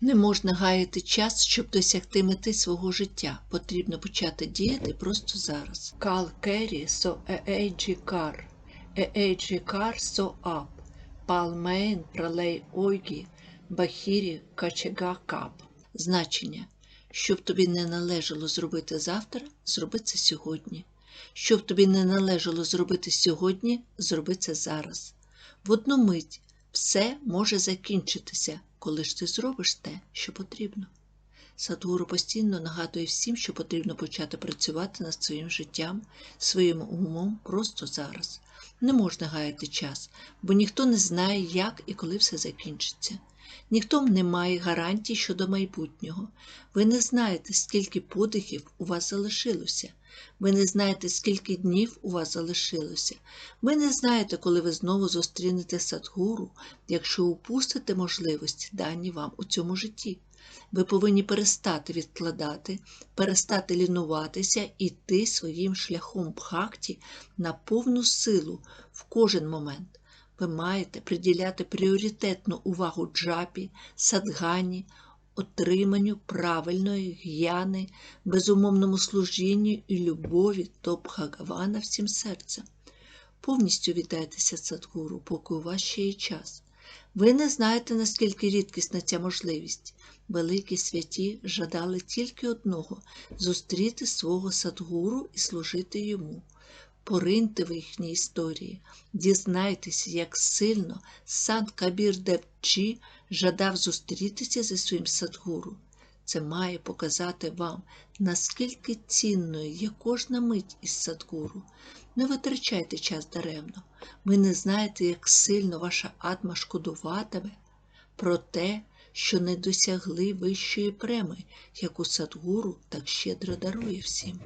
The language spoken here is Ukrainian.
Не можна гаяти час, щоб досягти мети свого життя. Потрібно почати діяти просто зараз. Кал Керрі со еейджі кар. Еейджі кар со ап. Палмейн пралей ойгі. Бахірі качега кап. Значення. Щоб тобі не належало зробити завтра, зроби це сьогодні. Щоб тобі не належало зробити сьогодні, зроби це зараз. В одну мить все може закінчитися, коли ж ти зробиш те, що потрібно. Садгуру постійно нагадує всім, що потрібно почати працювати над своїм життям, своїм умом просто зараз. Не можна гаяти час, бо ніхто не знає, як і коли все закінчиться. Ніхто не має гарантій щодо майбутнього. Ви не знаєте, скільки подихів у вас залишилося. Ви не знаєте, скільки днів у вас залишилося. Ви не знаєте, коли ви знову зустрінете Садгуру, якщо упустите можливості, дані вам у цьому житті. Ви повинні перестати відкладати, перестати лінуватися і йти своїм шляхом бхакті на повну силу в кожен момент. Ви маєте приділяти пріоритетну увагу джапі, садгані, отриманню правильної г'яни, безумовному служінню і любові до Бхагавана всім серцем. Повністю віддайтеся Садгуру, поки у вас ще є час. Ви не знаєте, наскільки рідкісна ця можливість. Великі святі жадали тільки одного зустріти свого Садгуру і служити йому. Пориньте в їхній історії, дізнайтеся, як сильно Сан Кабір Девчі жадав зустрітися зі своїм Садгуру. Це має показати вам, наскільки цінною є кожна мить із Садгуру. Не витрачайте час даремно. Ви не знаєте, як сильно ваша атма шкодуватиме про те, що не досягли вищої преми, яку Садгуру так щедро дарує всім.